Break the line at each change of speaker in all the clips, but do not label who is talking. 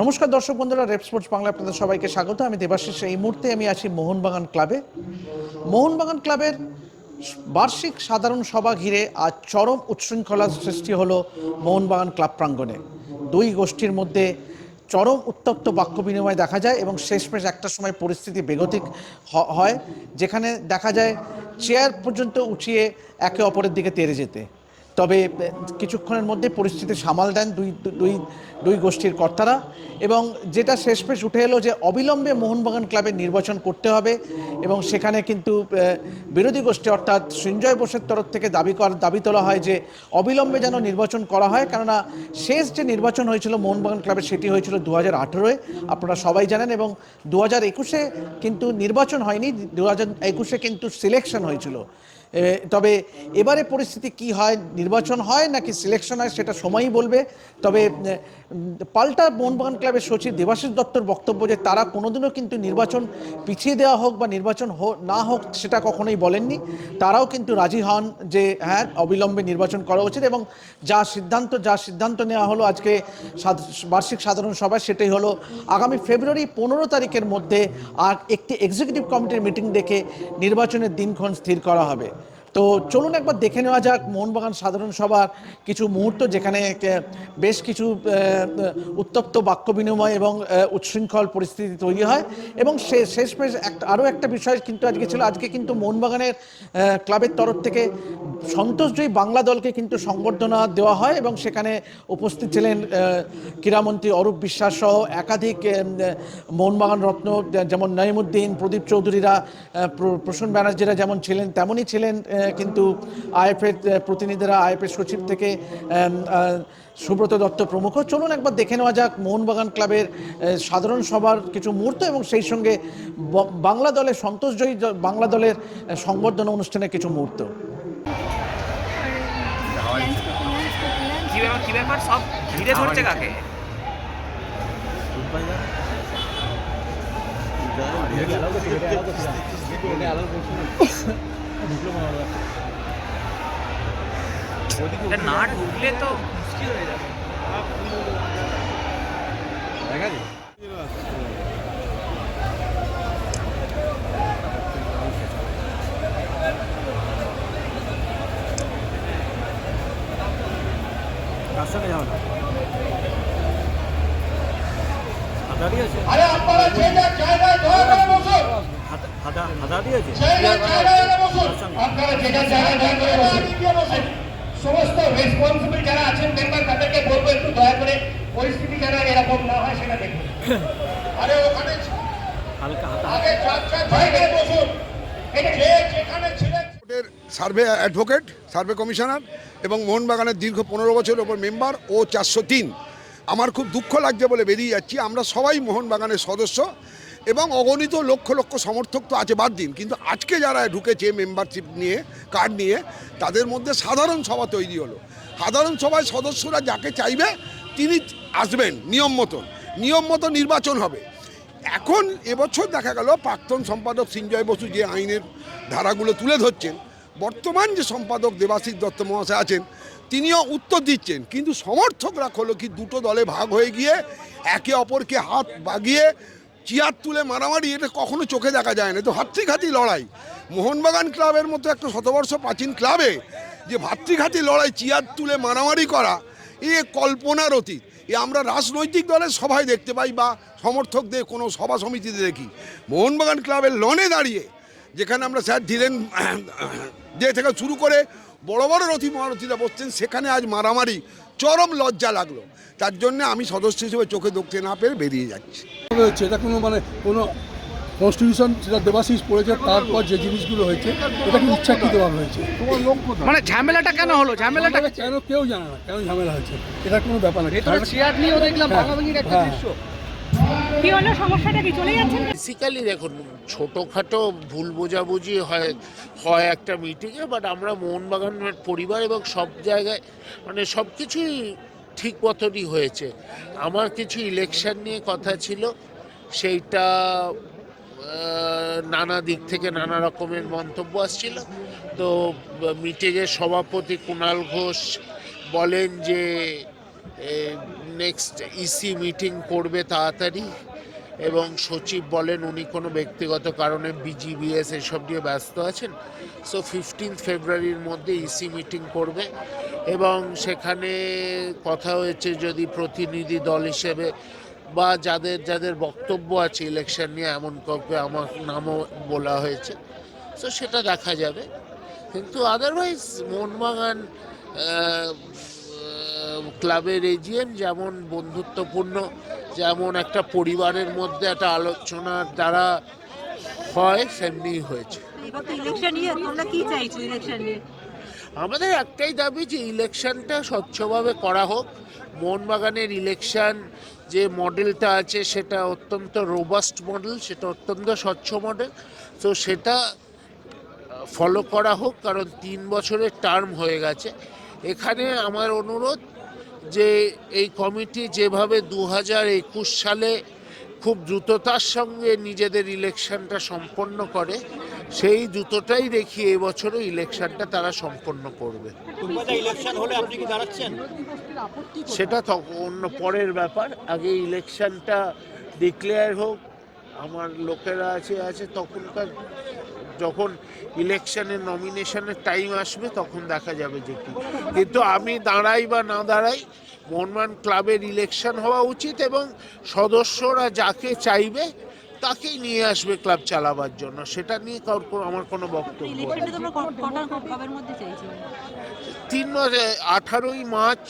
নমস্কার দর্শক বন্ধুরা, রেপ স্পোর্টস বাংলা আপনাদের সবাইকে স্বাগত। আমি দেবাশিস। এই মুহূর্তে আমি আছি মোহনবাগান ক্লাবে। মোহনবাগান ক্লাবের বার্ষিক সাধারণ সভা ঘিরে আজ চরম উচ্ছৃঙ্খলার সৃষ্টি হলো মোহনবাগান ক্লাব প্রাঙ্গণে। দুই গোষ্ঠীর মধ্যে চরম উত্তপ্ত বাক্য বিনিময় দেখা যায় এবং শেষমেশ একটা সময় পরিস্থিতি বেগতিক হয়, যেখানে দেখা যায়, চেয়ার পর্যন্ত উঠিয়ে একে অপরের দিকে তেড়ে যেতে। তবে কিছুক্ষণের মধ্যে পরিস্থিতি সামাল দেন দুই দুই দুই গোষ্ঠীর কর্তারা এবং যেটা শেষমেশ উঠে এলো যে অবিলম্বে মোহনবাগান ক্লাবের নির্বাচন করতে হবে এবং সেখানে কিন্তু বিরোধী গোষ্ঠী অর্থাৎ সঞ্জয় বোসের তরফ থেকে দাবি কর, দাবি তোলা হয় যে অবিলম্বে যেন নির্বাচন করা হয়। কেননা শেষ যে নির্বাচন হয়েছিল মোহনবাগান ক্লাবের সেটি হয়েছিল দু হাজার আঠেরোয়। আপনারা সবাই জানেন এবং দু হাজার একুশে কিন্তু নির্বাচন হয়নি দু হাজার একুশে কিন্তু সিলেকশন হয়েছিল। তবে এবারে পরিস্থিতি কি হয়? নির্বাচন হয় নাকি সিলেকশন হয় সেটা সময়ই বলবে। তবে পাল্টা মোহনবাগান ক্লাবের সচিব দেবাশিস দত্তর বক্তব্য যে তারা কোনোদিনও কিন্তু নির্বাচন পিছিয়ে দেওয়া হোক বা নির্বাচন না হোক সেটা কখনোই বলেননি। তারাও কিন্তু রাজি হন যে হ্যাঁ অবিলম্বে নির্বাচন করা উচিত এবং যা সিদ্ধান্ত যা সিদ্ধান্ত নেওয়া হলো আজকে বার্ষিক সাধারণ সভায় সেটাই হলো আগামী ফেব্রুয়ারি পনেরো তারিখের মধ্যে আর একটি এক্সিকিউটিভ কমিটির মিটিং ডেকে নির্বাচনের দিনক্ষণ স্থির করা হবে। তো চলুন একবার দেখে নেওয়া যাক মোহনবাগান সাধারণ সভার কিছু মুহূর্ত যেখানে বেশ কিছু উত্তপ্ত বাক্য বিনিময় এবং উচ্ছৃঙ্খল পরিস্থিতি তৈরি হয়। এবং সে শেষমেশ একটা আরও একটা বিষয় কিন্তু আজকে ছিল, আজকে কিন্তু মোহনবাগানের ক্লাবের তরফ থেকে সন্তোষজয়ী বাংলা দলকে কিন্তু সংবর্ধনা দেওয়া হয় এবং সেখানে উপস্থিত ছিলেন ক্রীড়ামন্ত্রী অরূপ বিশ্বাস সহ একাধিক মোহনবাগান রত্ন যেমন নঈমুদ্দিন, প্রদীপ চৌধুরীরা প্রসূন ব্যানার্জিরা যেমন ছিলেন, তেমনই ছিলেন কিন্তু আইএফের প্রতিনিধিরা আইএফের সচিব থেকে সুব্রত দত্ত প্রমুখ। চলুন একবার দেখে নেওয়া যাক মোহনবাগান ক্লাবের সাধারণ সভার কিছু মুহূর্ত এবং সেই সঙ্গে বাংলা দলের সন্তোষজয়ী বাংলা দলের সংবর্ধনা অনুষ্ঠানের কিছু মুহূর্ত।
কি ব্যাপার? সব ঘিরে ধরছে কাকে? না ঢুকলে তো মুশকিল হয়ে যাবে।
আরে আপনারা যে জায়গায় দয়া করে বসুন। বসুন সমস্ত রেসপন্সিবল যারা আছেন মেম্বার তাদেরকে বলব একটু দয়া করে পরিস্থিতি যেন এরকম না হয় সেটা দেখুন। আরে ওখানে আগে জায়গায় বসুন।
সার্ভে অ্যাডভোকেট সার্ভে কমিশনার এবং মোহনবাগানের দীর্ঘ পনেরো বছর ওপর মেম্বার ও চারশো তিন। আমার খুব দুঃখ লাগছে বলে বেরিয়ে যাচ্ছি। আমরা সবাই মোহনবাগানের সদস্য। এবং অগণিত লক্ষ লক্ষ সমর্থক তো আছে, বাদ দিন। কিন্তু আজকে যারা ঢুকেছে মেম্বারশিপ নিয়ে কার্ড নিয়ে, তাদের মধ্যে সাধারণ সভা তৈরি হলো। সাধারণ সভায় সদস্যরা যাকে চাইবে, তিনি আসবেন নিয়ম মতন। নিয়ম মতো নির্বাচন হবে। এখন এবছর দেখা গেল প্রাক্তন সম্পাদক সিঞ্জয় বসু যে আইনের ধারাগুলো তুলে ধরছেন, বর্তমান যে সম্পাদক দেবাশিস দত্ত মহাশয় আছেন, তিনিও উত্তর দিচ্ছেন। কিন্তু সমর্থকরা হলো কি দুটো দলে ভাগ হয়ে গিয়ে একে অপরকে হাত বাগিয়ে চেয়ার তুলে মারামারি? এটা কখনো চোখে দেখা যায় না। তো ভাতৃঘাতী লড়াই। মোহনবাগান ক্লাবের মতো একটা শতবর্ষ প্রাচীন ক্লাবে যে ভাতৃঘাতী লড়াই চেয়ার তুলে মারামারি করা, এ কল্পনার অতীত। এ আমরা রাজনৈতিক দলের সভায় দেখতে পাই বা সমর্থকদের কোনো সভা সমিতিতে দেখি। মোহনবাগান ক্লাবের লনে দাঁড়িয়ে যেখানে আমরা স্যার ধীরেন যে থেকে শুরু করে বড় বড় রথী মহারথীরা বসছেন সেখানে আজ মারামারি চরম লজ্জা লাগল। তার জন্য আমি সদস্য হিসেবে চোখে দেখতে না পেরে বেরিয়ে যাচ্ছি।
হচ্ছে এটা কোনো মানে কোনো কনস্টিটিউশন যেটা দেবাশিস পড়েছে তারপর যে জিনিসগুলো হয়েছে এটা কি ইচ্ছাকৃতভাবে হয়েছে।
মানে ঝামেলাটা কেন হলো? ঝামেলাটা
কেন কেউ জানে না কেন ঝামেলা হয়েছে? এটা কোনো ব্যাপার না।
চেয়ার নিয়েও দেখলাম
একটা দৃশ্য।
কি হলো? সমস্যাটা কি? চলে যাচ্ছেন
বেসিক্যালি দেখুন, ছোটোখাটো ভুল বোঝাবুঝি হয় হয় একটা মিটিংয়ে বাট আমরা মোহনবাগানের পরিবার এবং সব জায়গায় মানে সব কিছুই ঠিক মতনই হয়েছে। আমার কিছু ইলেকশন নিয়ে কথা ছিল, সেইটা নানা দিক থেকে নানা রকমের মন্তব্য আসছিল। তো মিটিংয়ের সভাপতি কুণাল ঘোষ বলেন যে নেক্সট ইসি মিটিং করবে তাড়াতাড়ি এবং সচিব বলেন উনি কোনো ব্যক্তিগত কারণে বিজিবিএস এসব নিয়ে ব্যস্ত আছেন। সো ফিফটিন্থ ফেব্রুয়ারির মধ্যে ইসি মিটিং করবে এবং সেখানে কথা হয়েছে যদি প্রতিনিধি দল হিসেবে বা যাদের যাদের বক্তব্য আছে ইলেকশন নিয়ে এমন কাউকে আমার নামও বলা হয়েছে। সো সেটা দেখা যাবে। কিন্তু আদারওয়াইজ মোহনবাগান ক্লাবের এজিএম যেমন বন্ধুত্বপূর্ণ যেমন একটা পরিবারের মধ্যে একটা আলোচনার দ্বারা হয় সেমনি হয়েছে। আমাদের একটাই দাবি যে ইলেকশনটা স্বচ্ছভাবে করা হোক। মোহনবাগানের ইলেকশন যে মডেলটা আছে সেটা অত্যন্ত রোবাস্ট মডেল সেটা অত্যন্ত স্বচ্ছ মডেল তো সেটা ফলো করা হোক কারণ তিন বছরের টার্ম হয়ে গেছে। এখানে আমার অনুরোধ যে এই কমিটি যেভাবে দু হাজার একুশ সালে খুব দ্রুততার সঙ্গে নিজেদের ইলেকশনটা সম্পন্ন করে সেই দ্রুতটাই দেখিয়ে এবছরও ইলেকশনটা তারা সম্পন্ন করবে। সেটা তখন অন্য পরের ব্যাপার। আগে ইলেকশনটা ডিক্লেয়ার হোক আমার লোকেরা আছে আছে তখনকার যখন ইলেকশনের নমিনেশনের টাইম আসবে তখন দেখা যাবে যে কি। কিন্তু আমি দাঁড়াই বা না দাঁড়াই মোহনবাগান ক্লাবের ইলেকশন হওয়া উচিত এবং সদস্যরা যাকে চাইবে তাকেই নিয়ে আসবে ক্লাব চালাবার জন্য। সেটা নিয়ে কারোর আমার কোনো বক্তব্য তিন বছর আঠারোই মার্চ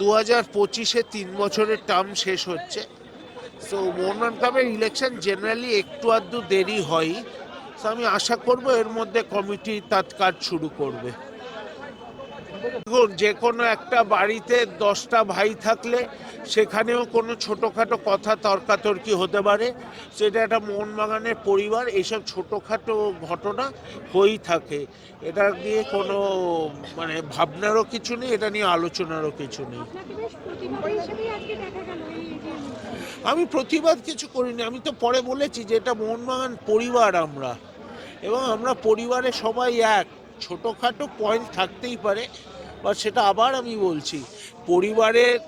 দু হাজার পঁচিশে তিন বছরের টার্ম শেষ হচ্ছে। সো মোহনবাগান ক্লাবের ইলেকশন জেনারেলি একটু আধটু দেরি হয় আমি আশা করব এর মধ্যে কমিটি তার কাজ শুরু করবে। দেখুন যে কোনো একটা বাড়িতে দশটা ভাই থাকলে সেখানেও কোনো ছোটোখাটো কথা তর্কাতর্কি হতে পারে। সেটা একটা মোহনবাগানের পরিবার এইসব ছোটোখাটো ঘটনা হয়েই থাকে। এটা নিয়ে কোনো মানে ভাবনারও কিছু নেই এটা নিয়ে আলোচনারও কিছু নেই। আমি প্রতিবাদ কিছু করিনি আমি তো পরে বলেছি যে এটা মোহনবাগান পরিবার আমরা। এবং আমরা পরিবারে সবাই এক। ছোটোখাটো পয়েন্ট থাকতেই পারে বা সেটা আবার আমি বলছি পরিবারের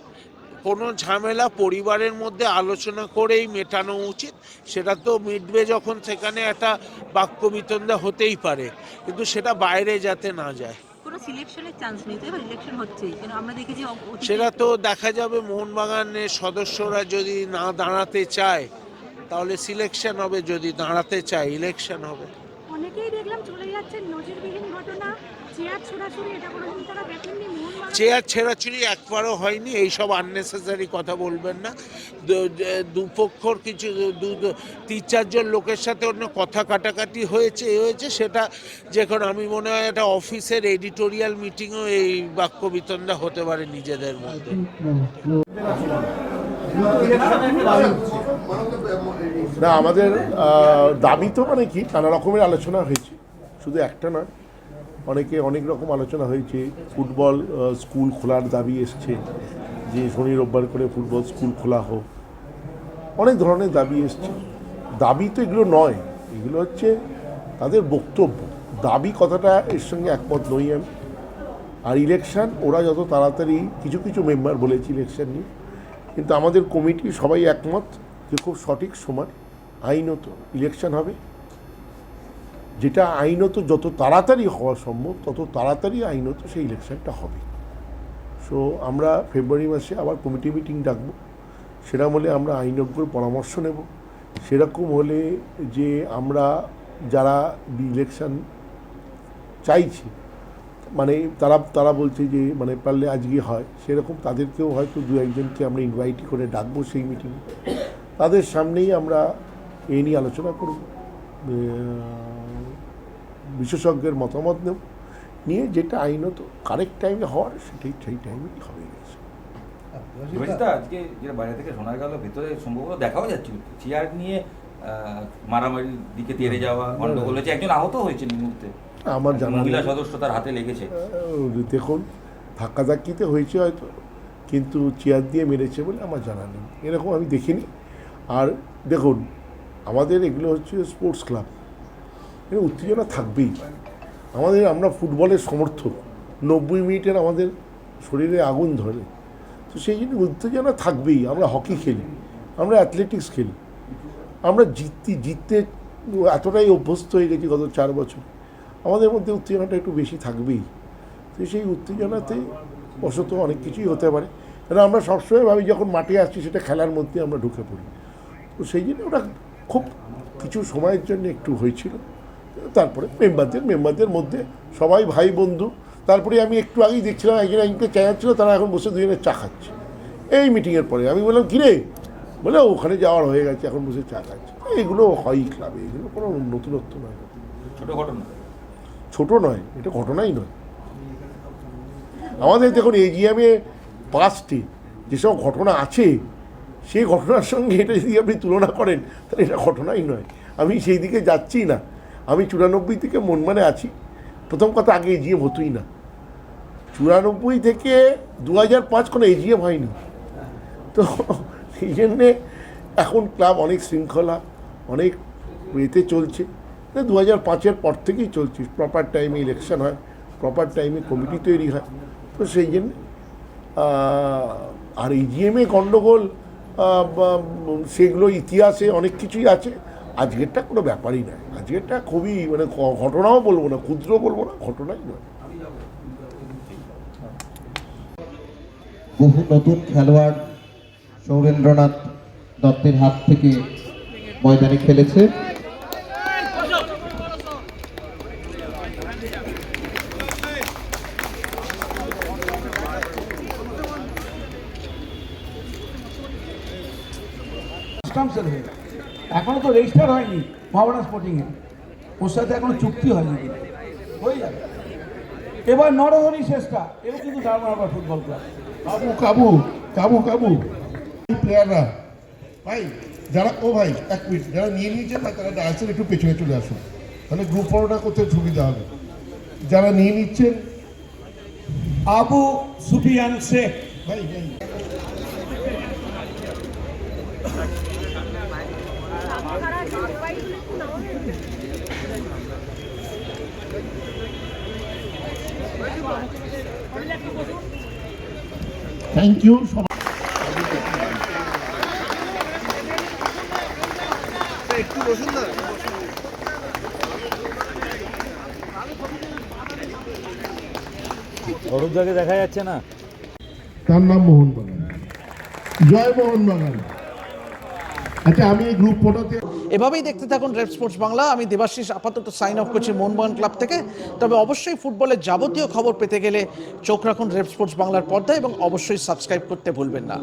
কোনো ঝামেলা পরিবারের মধ্যে আলোচনা করেই মেটানো উচিত। সেটা তো মিটবে যখন সেখানে একটা বাক্য বিতণ্ডা হতেই পারে কিন্তু সেটা বাইরে যাতে না যায়।
কোনো সিলেকশনের চান্স নেই তো এবার ইলেকশন হচ্ছেই। কিন্তু আমরা দেখেছি অ- অতীতে-
সেটা তো দেখা যাবে মোহনবাগানের সদস্যরা যদি না দাঁড়াতে চায় তাহলে সিলেকশন হবে যদি দাঁড়াতে চায় ইলেকশন হবে।
যাচ্ছেন নজিরবিহীন ঘটনা চেয়ার ছোড়াছুড়ি এটা কোনোদিন তারা দেখেননি?
চেয়ার ছেঁড়াছুড়ি একবারও হয়নি এইসব আননেসেসারি কথা বলবেন না। দুপক্ষর কিছু দু- তিন চারজন লোকের সাথে অন্য কথা কাটাকাটি হয়েছে এ হয়েছে সেটা যখন আমি মনে হয় একটা অফিসের এডিটোরিয়াল মিটিংও এই বাক্য বিতণ্ডা হতে পারে নিজেদের মধ্যে।
না আমাদের দাবি তো মানে কি নানা রকমের আলোচনা হয়েছে। শুধু একটা নয় অনেকে অনেক রকম আলোচনা হয়েছে, ফুটবল স্কুল খোলার দাবি এসছে যে শনি রোববার করে ফুটবল স্কুল খোলা হোক। অনেক ধরনের দাবি এসছে। দাবি তো এগুলো নয়, এগুলো হচ্ছে তাদের বক্তব্য। দাবি কথাটা এর সঙ্গে একমত নই আমি। আর ইলেকশান ওরা যত তাড়াতাড়ি কিছু কিছু মেম্বার বলেছে ইলেকশান নিয়ে, কিন্তু আমাদের কমিটি সবাই একমত যে খুব সঠিক সময়, আইনত ইলেকশান হবে। যেটা আইনত যত তাড়াতাড়ি হওয়া সম্ভব, তত তাড়াতাড়ি আইনত সেই ইলেকশনটা হবে। সো আমরা ফেব্রুয়ারি মাসে আবার কমিটি মিটিং ডাকবো। সেরকম হলে আমরা আইনজ্ঞর পরামর্শ নেব। সেরকম হলে যে আমরা যারা ইলেকশন চাইছি মানে তারা তারা বলছে যে মানে পারলে আজকে হয়, সেরকম তাদেরকেও হয়তো দু একজনকে আমরা ইনভাইট করে ডাকবো সেই মিটিংয়ে তাদের সামনেই আমরা এই নিয়ে আলোচনা করব। বিশেষজ্ঞের মতামত নেব। নিয়ে যেটা আইনত কারেক্ট টাইমে হওয়ার সেটাই সেই টাইমেই হবে গেছে।
আজকে যেটা বাইরে থেকে শোনা গেল ভেতরে সম্ভবত দেখাও যাচ্ছিল। চেয়ার নিয়ে মারামারির দিকে তেড়ে যাওয়া গন্ডগোল হয়েছে একজন আহত হয়েছে মুহূর্তে।
আমার জানা
মহিলা সদস্য তার হাতে লেগেছে।
দেখুন ধাক্কাধাক্কিতে হয়েছে হয়তো কিন্তু চেয়ার দিয়ে মেরেছে বলে আমার জানা নেই। এরকম আমি দেখিনি। আর দেখুন আমাদের এগুলো হচ্ছে স্পোর্টস ক্লাব এখানে উত্তেজনা থাকবেই। আমাদের, আমরা ফুটবলের সমর্থক। নব্বই মিনিটের আমাদের শরীরে আগুন ধরে। তো সেই জন্য উত্তেজনা থাকবেই। আমরা হকি খেলি, আমরা অ্যাথলেটিক্স খেলি। আমরা জিততে জিততে এতটাই অভ্যস্ত হয়ে গেছি গত চার বছর। আমাদের মধ্যে উত্তেজনাটা একটু বেশি থাকবেই। তো সেই উত্তেজনাতে বশত অনেক কিছুই হতে পারে। কারণ আমরা সবসময় ভাবি, যখন মাঠে আসছি, সেটা খেলার মধ্যে আমরা ঢুকে পড়ি। তো সেই জন্য ওটা খুব কিছু সময়ের জন্য একটু হয়েছিল। তারপরে মেম্বারদের মেম্বারদের মধ্যে সবাই ভাই বন্ধু। তারপরে আমি একটু আগেই দেখছিলাম একজন একজনকে চেঁচাচ্ছিল তারা এখন বসে দুজনে চা খাচ্ছে। এই মিটিংয়ের পরে আমি বললাম কিরে? বলে ওখানে যাওয়ার হয়ে গেছে এখন বসে চা খাচ্ছে। এগুলো হয় ক্লাবে এগুলো কোনো নতুনত্ব নয়।
ছোটো ঘটনা।
ছোটো নয় এটা ঘটনাই নয়। আমাদের দেখুন এজিএমে পাস্টে যেসব ঘটনা আছে সেই ঘটনার সঙ্গে এটা যদি আপনি তুলনা করেন, তাহলে এটা ঘটনাই নয়। আমি সেই দিকে যাচ্ছি না। আমি চুরানব্বই থেকে মন মানে আছি। প্রথম কথা, আগে এজিএম হতোই না। চুরানব্বই থেকে দু হাজার পাঁচ কোনো এজিএম হয়নি। তো সেই জন্যে এখন ক্লাব অনেক শৃঙ্খলা, অনেক এতে চলছে। দু হাজার পাঁচের পর থেকেই চলছে। প্রপার টাইমে ইলেকশন হয় প্রপার টাইমে কমিটি তৈরি হয়। তো সেই জন্য আর ইজিএমে গণ্ডগোল সেগুলো ইতিহাসে অনেক কিছুই আছে। আজকেরটা কোনো ব্যাপারই নয়। আজকেরটা খুবই মানে ঘটনাও বলব না ক্ষুদ্র বলব না, ঘটনাই নয়।
বহু নতুন খেলোয়াড় সৌরেন্দ্রনাথ দত্তের হাত থেকে ময়দানে খেলেছে।
সাবস্টান্সের হয়ে। এখনও তো রেজিস্টার হয়নি মহাবানা স্পোর্টিংয়ে ওর সাথে এখনও চুক্তি হয়নি হয়ে যাবে। এবার নরহরি শেষটা। এবার কিন্তু ডারমারবার ফুটবল ক্লাব
কাবু কাবু কাবু কাবু। প্লেয়াররা ভাই যারা ও ভাই এক মিনিট যারা নিয়ে নিয়েছেন না তারা ডান্সের একটু পেছনে চলে আসুন। তাহলে গ্রুপ পড়াটা করতে সুবিধা হবে। যারা নিয়ে নিচ্ছেন
আবু সুফিয়ান শেখ।
ভাই ভাই। থ্যাংক ইউ সবাই
অরূপদাকে দেখা যাচ্ছে না।
তার নাম মোহনবাগান জয় মোহনবাগান আচ্ছা আমি এই গ্রুপ ফটোতে
এভাবেই দেখতে থাকুন রেড স্পোর্টস বাংলা। আমি দেবাশিস আপাতত সাইন অফ করছি মোহনবাগান ক্লাব থেকে। তবে অবশ্যই ফুটবলের যাবতীয় খবর পেতে গেলে চোখ রাখুন রেড স্পোর্টস বাংলার পর্দায় এবং অবশ্যই সাবস্ক্রাইব করতে ভুলবেন না।